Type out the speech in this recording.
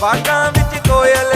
ਬਾਗਾਂ ਵਿੱਚ ਕੋਇਲ